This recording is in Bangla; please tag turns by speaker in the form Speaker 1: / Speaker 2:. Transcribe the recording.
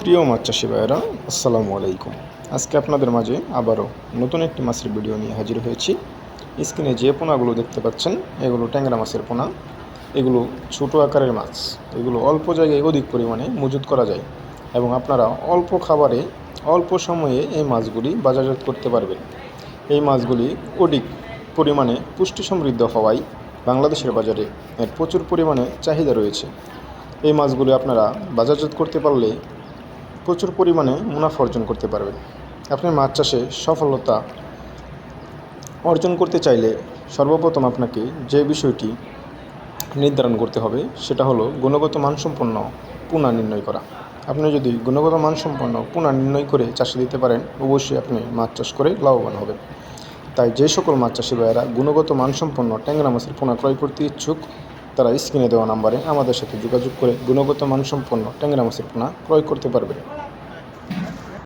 Speaker 1: প্রিয় মাছ চাষি ভাইয়েরা, আসসালামু আলাইকুম। আজকে আপনাদের মাঝে আবারও নতুন একটি মাছের ভিডিও নিয়ে হাজির হয়েছি। স্ক্রিনে যে পোনাগুলো দেখতে পাচ্ছেন, এগুলো ট্যাংরা মাছের পোনা। এগুলো ছোট আকারের মাছ। এগুলো অল্প জায়গায় অধিক পরিমাণে মজুত করা যায় এবং আপনারা অল্প খাবারে, অল্প সময়ে এই মাছগুলি বাজারজাত করতে পারবেন। এই মাছগুলি অধিক পরিমাণে পুষ্টি সমৃদ্ধ হওয়ায় বাংলাদেশের বাজারে এর প্রচুর পরিমাণে চাহিদা রয়েছে। এই মাছগুলি আপনারা বাজারজাত করতে পারলে প্রচুর পরিমাণে মুনাফা অর্জন করতে পারবেন। আপনি মাছ চাষে সফলতা অর্জন করতে চাইলে সর্বপ্রথম আপনাকে যে বিষয়টি নির্ধারণ করতে হবে, সেটা হলো গুণগত মানসম্পন্ন পোনা নির্ণয় করা। আপনি যদি গুণগত মানসম্পন্ন পোনা নির্ণয় করে চাষে দিতে পারেন, অবশ্যই আপনি মাছ চাষ করে লাভবান হবেন। তাই যে সকল মাছ চাষি ভাইয়েরা গুণগত মানসম্পন্ন ট্যাংরা মাছের পোনা ক্রয় করতে ইচ্ছুক, তারা স্ক্রিনে দেওয়া নাম্বারে আমাদের সাথে যোগাযোগ করে গুণগত মানসম্পন্ন ট্যাংরা মাছের পোনা ক্রয় করতে পারবেন।